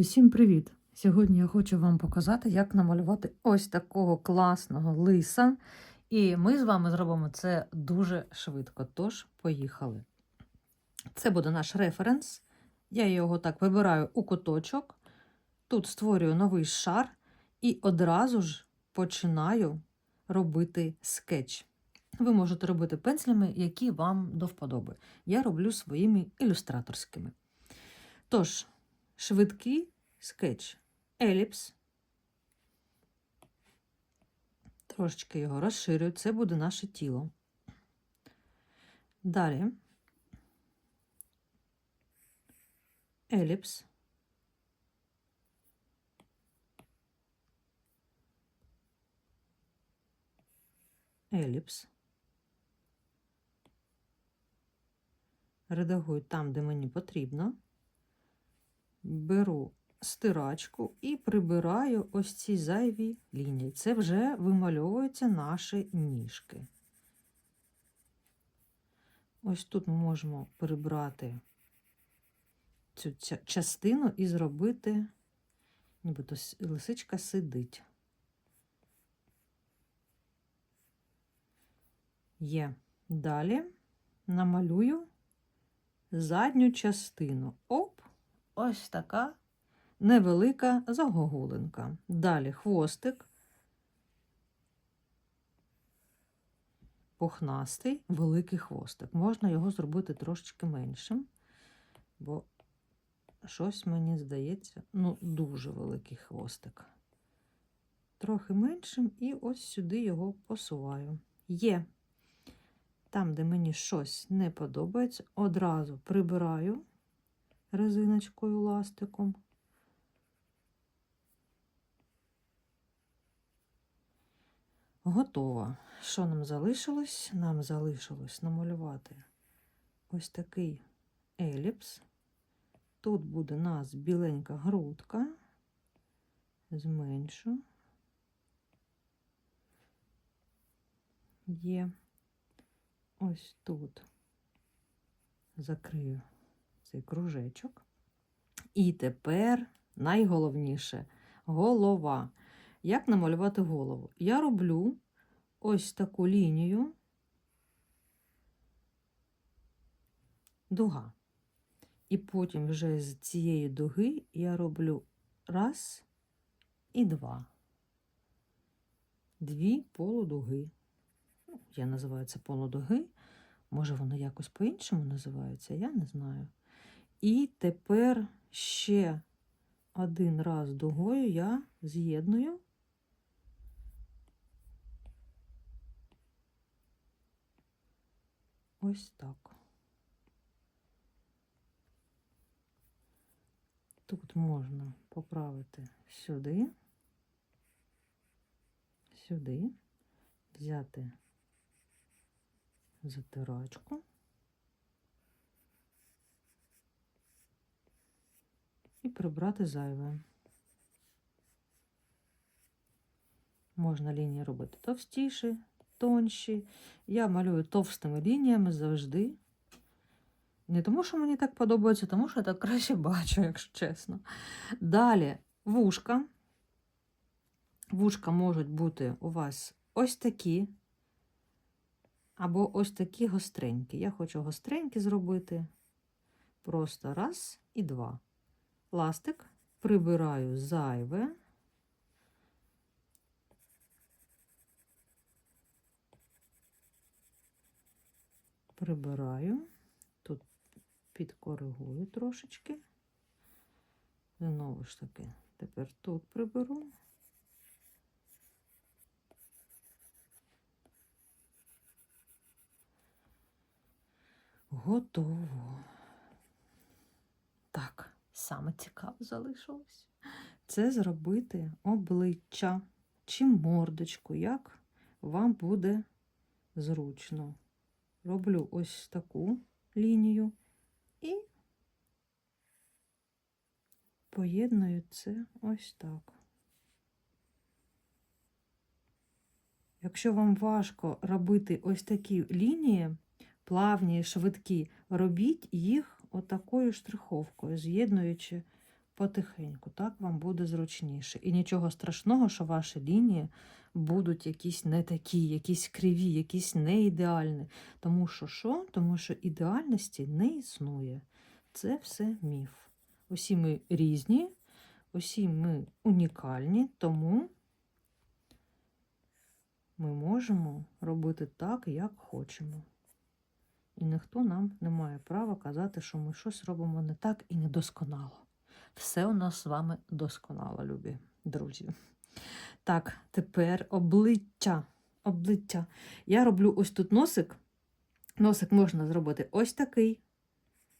Усім привіт! Сьогодні я хочу вам показати, як намалювати ось такого класного лиса. І ми з вами зробимо це дуже швидко. Тож, поїхали. Це буде наш референс. Я його так вибираю у куточок. Тут створюю новий шар і одразу ж починаю робити скетч. Ви можете робити пензлями, які вам до вподоби. Я роблю своїми ілюстраторськими. Тож, швидкий скетч. Еліпс. Трошечки його розширюю. Це буде наше тіло. Далі. Еліпс. Еліпс. Редагую там, де мені потрібно беру стирачку і прибираю ось ці зайві лінії. Це вже вимальовуються наші ніжки. Ось тут ми можемо прибрати цю частину і зробити, нібито лисичка сидить. Є. Далі намалюю задню частину. Оп! ось така невелика загогулинка. Далі хвостик, пухнастий, великий хвостик. Можна його зробити трошечки меншим, бо щось мені здається, ну, дуже великий хвостик. Трохи меншим, і ось сюди його посуваю. Є. Там, де мені щось не подобається, одразу прибираю резиночкою ластиком. Готово. Що нам залишилось? Нам залишилось намалювати ось такий еліпс. Тут буде у нас біленька грудка, зменшу. Є ось тут закрию цей кружечок. І тепер найголовніше голова. Як намалювати голову? Я роблю ось таку лінію дуга. І потім вже з цієї дуги я роблю раз і два. Дві полудуги. Ну, я називаю це полудуги. Може, воно якось по-іншому називається, я не знаю. І тепер ще один раз дугою я з'єдную. Ось так. Тут можна поправити сюди, сюди, взяти затирачку. і прибрати зайве. Можна лінії робити товстіші, тонші. Я малюю товстими лініями завжди. Не тому, що мені так подобається, тому що я так краще бачу, якщо чесно. Далі вушка. Вушка можуть бути у вас ось такі, або ось такі гостренькі. Я хочу гостренькі зробити. Просто раз і два ластик, прибираю зайве. Прибираю, тут підкоригую трошечки. Знову ж таки, тепер тут приберу. Готово. Так саме цікаве залишилось. Це зробити обличчя чи мордочку, як вам буде зручно. Роблю ось таку лінію і поєдную це ось так. Якщо вам важко робити ось такі лінії, плавні, швидкі, робіть їх отакою штриховкою, з'єднуючи потихеньку, так вам буде зручніше. І нічого страшного, що ваші лінії будуть якісь не такі, якісь криві, якісь не ідеальні. Тому що що? Тому що ідеальності не існує. Це все міф. Усі ми різні, усі ми унікальні, тому ми можемо робити так, як хочемо. І ніхто нам не має права казати, що ми щось робимо не так і недосконало. Все у нас з вами досконало, любі друзі. Так, тепер обличчя. обличчя. Я роблю ось тут носик. Носик можна зробити ось такий.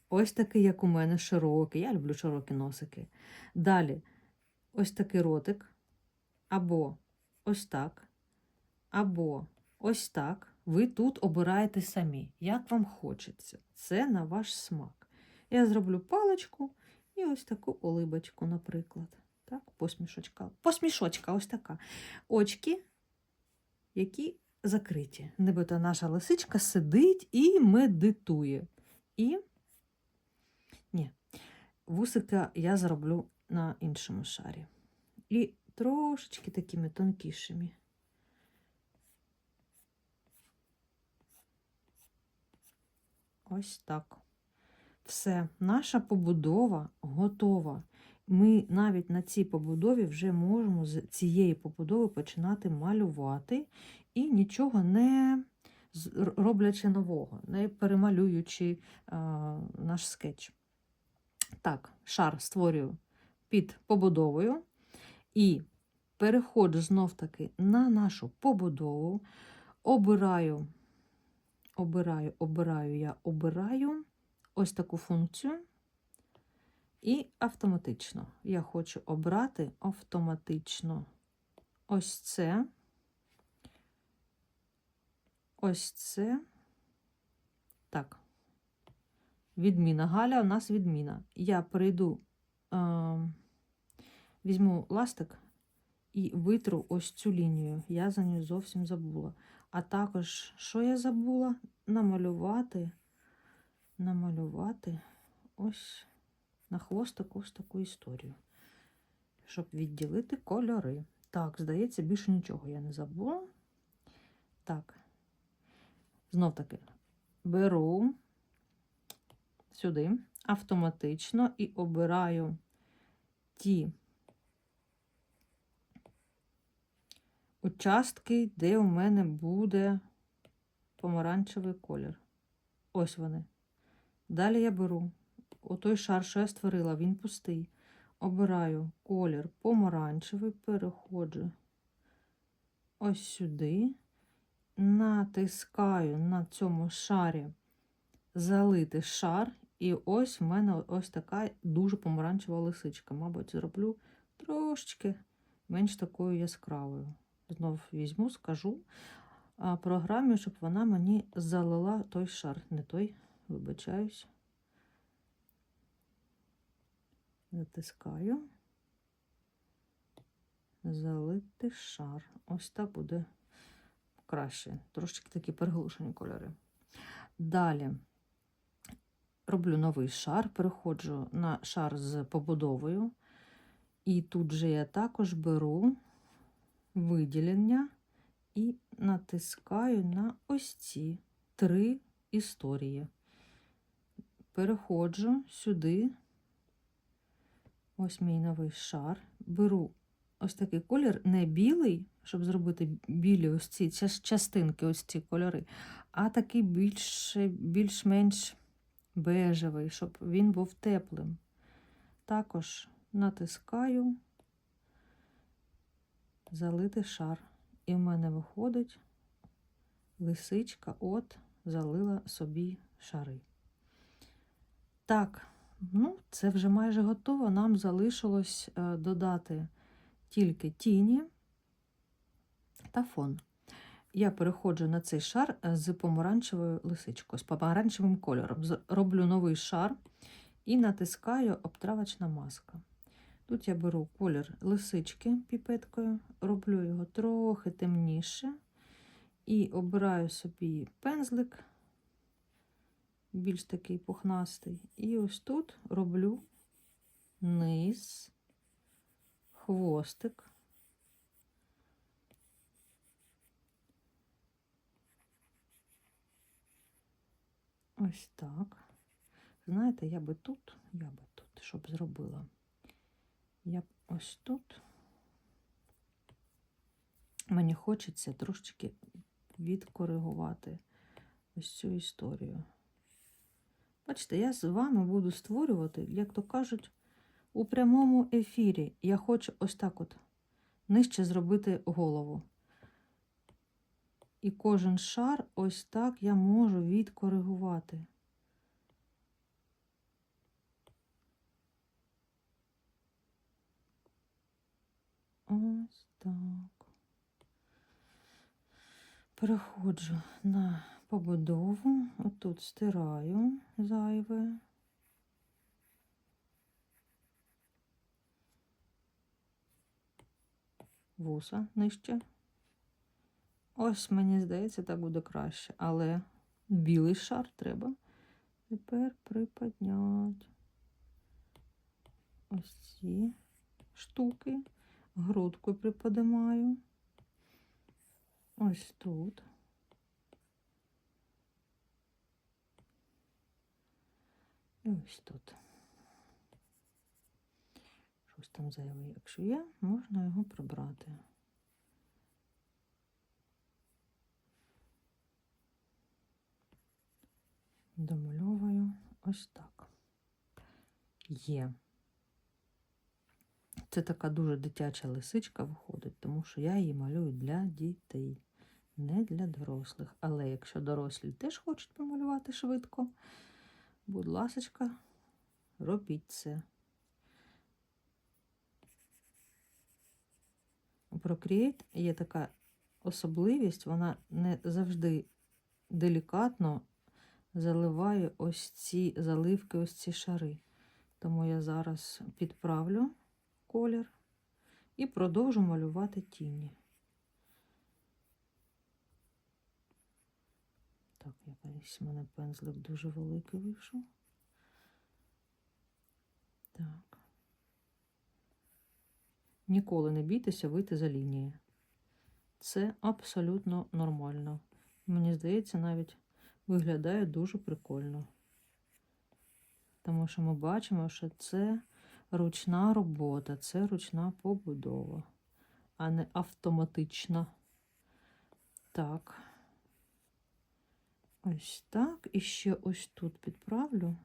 Ось такий, як у мене, широкий. Я люблю широкі носики. Далі ось такий ротик. Або ось так. Або ось так. Ви тут обираєте самі, як вам хочеться. Це на ваш смак. Я зроблю паличку і ось таку олибочку, наприклад. Так, посмішочка. Посмішочка, ось така. Очки, які закриті. Нібито наша лисичка сидить і медитує. І ні, вусика я зроблю на іншому шарі. І трошечки такими тонкішими. Ось так. Все, наша побудова готова. Ми навіть на цій побудові вже можемо з цієї побудови починати малювати і нічого не роблячи нового, не перемалюючи а, наш скетч. Так, шар створюю під побудовою і переходжу знов-таки на нашу побудову, обираю, обираю, обираю, я обираю ось таку функцію. І автоматично. Я хочу обрати автоматично ось це, ось це. Так. Відміна. Галя, у нас відміна. Я перейду, е, візьму ластик і витру ось цю лінію. Я за нею зовсім забула. А також, що я забула? Намалювати, намалювати ось на хвостик ось таку історію, щоб відділити кольори. Так, здається, більше нічого я не забула. Так, знов таки беру сюди автоматично і обираю ті участки, де у мене буде помаранчевий колір. Ось вони. Далі я беру отой шар, що я створила, він пустий. Обираю колір помаранчевий, переходжу ось сюди, натискаю на цьому шарі залити шар, і ось в мене ось така дуже помаранчева лисичка. Мабуть, зроблю трошечки менш такою яскравою. Знов візьму, скажу програмі, щоб вона мені залила той шар. Не той, вибачаюсь. Затискаю, залити шар. Ось так буде краще. Трошечки такі приглушені кольори. Далі роблю новий шар, переходжу на шар з побудовою. І тут же я також беру виділення і натискаю на ось ці три історії. Переходжу сюди. Ось мій новий шар. Беру ось такий колір, не білий, щоб зробити білі ось ці частинки, ось ці кольори, а такий більш, більш-менш бежевий, щоб він був теплим. Також натискаю залити шар. І в мене виходить лисичка, от залила собі шари. Так. Ну, це вже майже готово. Нам залишилось е, додати тільки тіні та фон. Я переходжу на цей шар е, з помаранчевою лисичкою, з помаранчевим кольором. Роблю новий шар і натискаю обтравочна маска. Тут я беру колір лисички піпеткою, роблю його трохи темніше і обираю собі пензлик більш такий пухнастий. І ось тут роблю низ, хвостик. Ось так. Знаєте, я би тут, я би тут, щоб зробила. Я б ось тут. Мені хочеться трошечки відкоригувати ось цю історію. Бачите, я з вами буду створювати, як то кажуть, у прямому ефірі. Я хочу ось так от нижче зробити голову. І кожен шар ось так я можу відкоригувати. Ось так. Переходжу на побудову. Отут стираю зайве. Вуса нижче. Ось, мені здається, так буде краще. Але білий шар треба тепер приподняти. Ось ці штуки. Грудку приподимаю. Ось тут. І ось тут. Щось там зайве, якщо є, можна його прибрати. Домальовую ось так. Є. Це така дуже дитяча лисичка виходить, тому що я її малюю для дітей, не для дорослих. Але якщо дорослі теж хочуть помалювати швидко, будь ласочка, робіть це. У Procreate є така особливість, вона не завжди делікатно заливає ось ці заливки, ось ці шари. Тому я зараз підправлю колір і продовжу малювати тіні. Якийсь у мене пензлик дуже великий вийшов. Так. Ніколи не бійтеся вийти за лінії. Це абсолютно нормально. Мені здається, навіть виглядає дуже прикольно. Тому що ми бачимо, що це ручна робота, це ручна побудова, а не автоматична. Так. Ось так. І ще ось тут підправлю.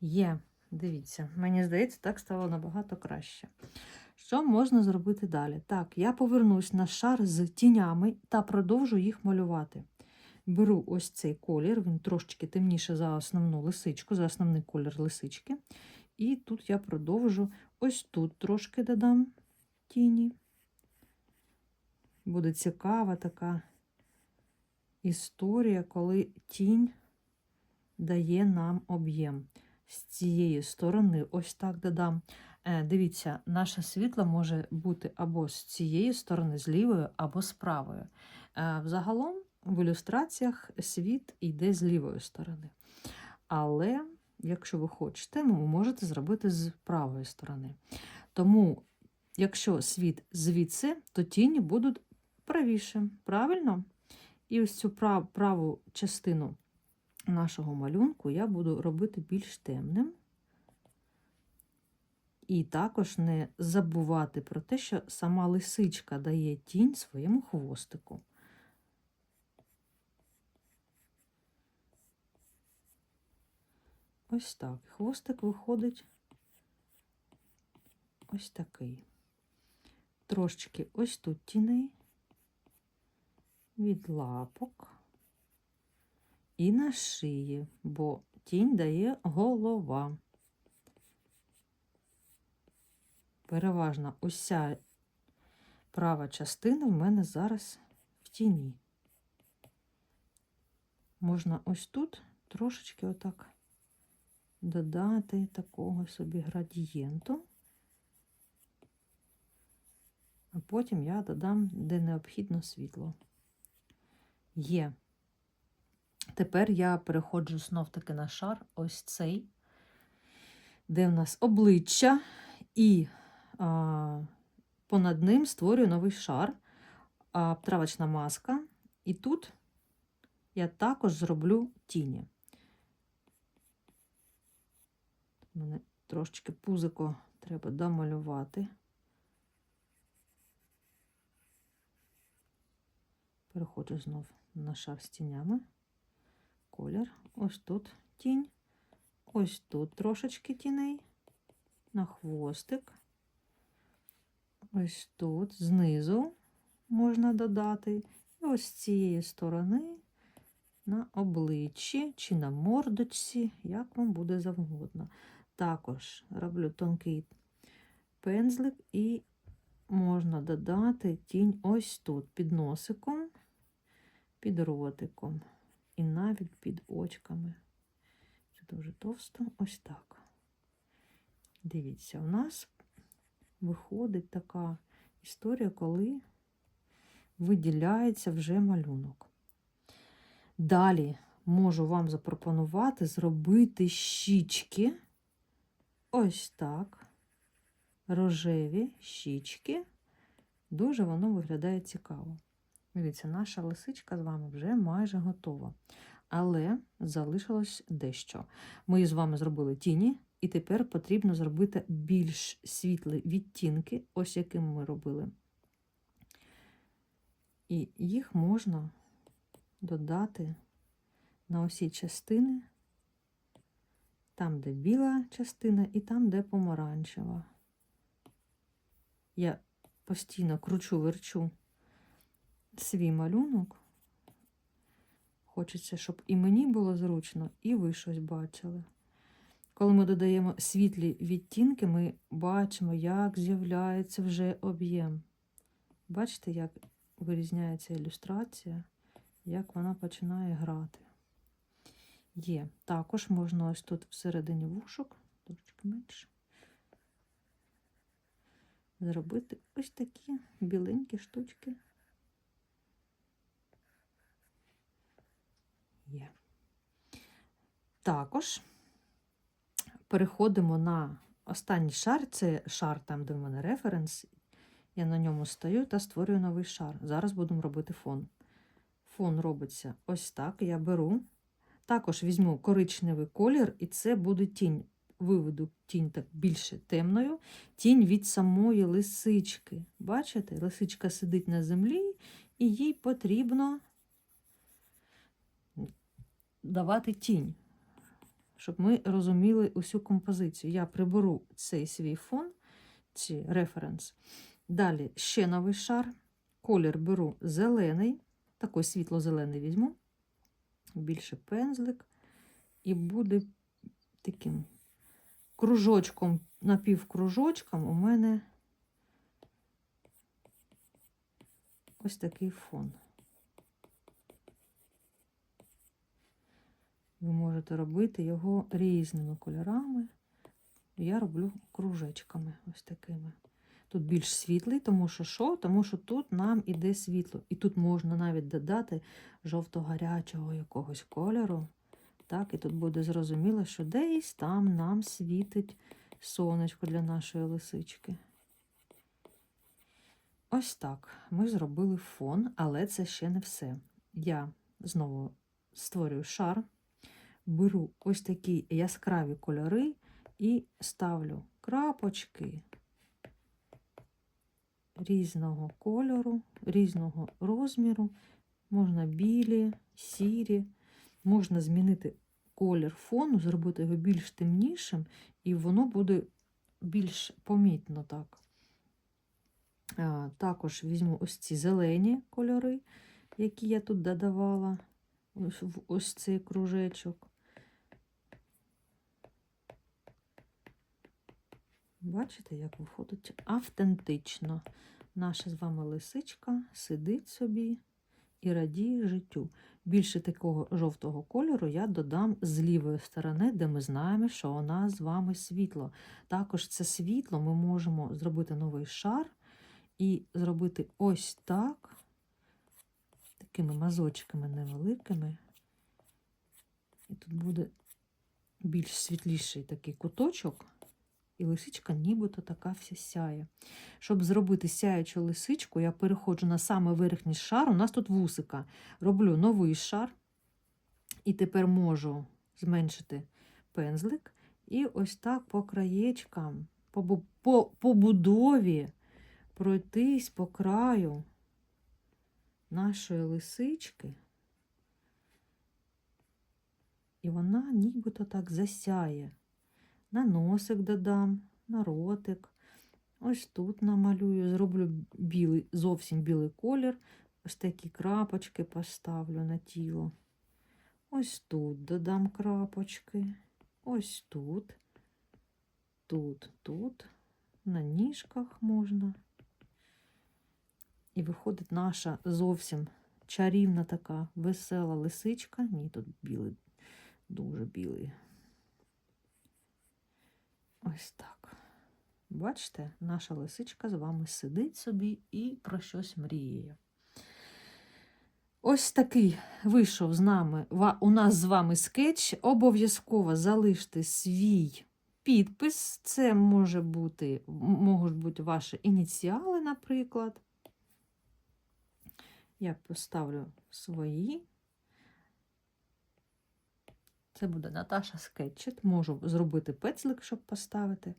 Є, дивіться, мені здається, так стало набагато краще. Що можна зробити далі? Так, я повернусь на шар з тінями та продовжу їх малювати. Беру ось цей колір, він трошечки темніше за основну лисичку, за основний колір лисички. І тут я продовжу ось тут трошки додам тіні. Буде цікава така історія, коли тінь дає нам об'єм. З цієї сторони, ось так додам. Е, Дивіться, наше світло може бути або з цієї сторони, з лівої, або з правої. Е, Взагалом в ілюстраціях світ йде з лівої сторони. Але, якщо ви хочете, ну, ви можете зробити з правої сторони. Тому, якщо світ звідси, то тіні будуть правіше. Правильно? І ось цю прав, праву частину нашого малюнку я буду робити більш темним. І також не забувати про те, що сама лисичка дає тінь своєму хвостику. Ось так. Хвостик виходить ось такий. Трошечки ось тут тіней, від лапок і на шиї, бо тінь дає голова. Переважно уся права частина в мене зараз в тіні. Можна ось тут трошечки отак додати такого собі градієнту, а потім я додам, де необхідно світло. Є. Тепер я переходжу знов таки на шар, ось цей, де в нас обличчя, і а, понад ним створюю новий шар, а, травочна маска. І тут я також зроблю тіні. У мене трошечки пузико треба домалювати. Переходжу знов на шар з тінями. Колір. Ось тут тінь. Ось тут трошечки тіней. На хвостик. Ось тут знизу можна додати. І ось з цієї сторони на обличчі чи на мордочці, як вам буде завгодно. Також роблю тонкий пензлик і можна додати тінь ось тут, під носиком, під ротиком і навіть під очками. Це дуже товсто, ось так. Дивіться, у нас виходить така історія, коли виділяється вже малюнок. Далі можу вам запропонувати зробити щічки. Ось так. Рожеві щічки. Дуже воно виглядає цікаво. Дивіться, наша лисичка з вами вже майже готова. Але залишилось дещо. Ми з вами зробили тіні, і тепер потрібно зробити більш світлі відтінки, ось яким ми робили. І їх можна додати на усі частини, там, де біла частина, і там, де помаранчева. Я постійно кручу, верчу свій малюнок. Хочеться, щоб і мені було зручно, і ви щось бачили. Коли ми додаємо світлі відтінки, ми бачимо, як з'являється вже об'єм. Бачите, як вирізняється ілюстрація, як вона починає грати. Є. Також можна ось тут всередині вушок, трошки менше, зробити ось такі біленькі штучки. Є. Також переходимо на останній шар, це шар там, де в мене референс. Я на ньому стою та створюю новий шар. Зараз будемо робити фон. Фон робиться ось так. Я беру. Також візьму коричневий колір, і це буде тінь. Виведу тінь так більше темною. Тінь від самої лисички. Бачите, лисичка сидить на землі, і їй потрібно давати тінь, щоб ми розуміли усю композицію. Я приберу цей свій фон, чи референс. Далі ще новий шар. Колір беру зелений, такий світло-зелений візьму, більше пензлик, і буде таким кружочком, напівкружочком у мене ось такий фон. Ви можете робити його різними кольорами. Я роблю кружечками ось такими. Тут більш світлий, тому що що? Тому що тут нам іде світло. І тут можна навіть додати жовто-гарячого якогось кольору. Так, І тут буде зрозуміло, що десь там нам світить сонечко для нашої лисички. Ось так. Ми зробили фон, але це ще не все. Я знову створюю шар, беру ось такі яскраві кольори і ставлю крапочки різного кольору, різного розміру. Можна білі, сірі, можна змінити колір фону, зробити його більш темнішим, і воно буде більш помітно так. Також візьму ось ці зелені кольори, які я тут додавала, ось, ось цей кружечок. Бачите, як виходить автентично. Наша з вами лисичка сидить собі і радіє життю. Більше такого жовтого кольору я додам з лівої сторони, де ми знаємо, що у нас з вами світло. Також це світло ми можемо зробити новий шар і зробити ось так, такими мазочками невеликими. І тут буде більш світліший такий куточок, і лисичка нібито така вся сяє. Щоб зробити сяючу лисичку, я переходжу на саме верхній шар. У нас тут вусика. Роблю новий шар, і тепер можу зменшити пензлик. І ось так по краєчкам, по, по, по будові пройтись по краю нашої лисички. І вона нібито так засяє. На носик додам, на ротик. Ось тут намалюю, зроблю білий, зовсім білий колір. Ось такі крапочки поставлю на тіло. Ось тут додам крапочки. Ось тут. Тут, тут. На ніжках можна. І виходить наша зовсім чарівна така весела лисичка. Ні, тут білий, дуже білий. Ось так. Бачите, наша лисичка з вами сидить собі і про щось мріє. Ось такий вийшов з нами у нас з вами скетч. Обов'язково залиште свій підпис. Це може бути, можуть бути ваші ініціали, наприклад. Я поставлю свої. Це буде Наташа Скетчет. Можу зробити пецлик, щоб поставити.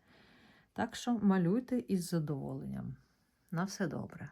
Так що малюйте із задоволенням. На все добре.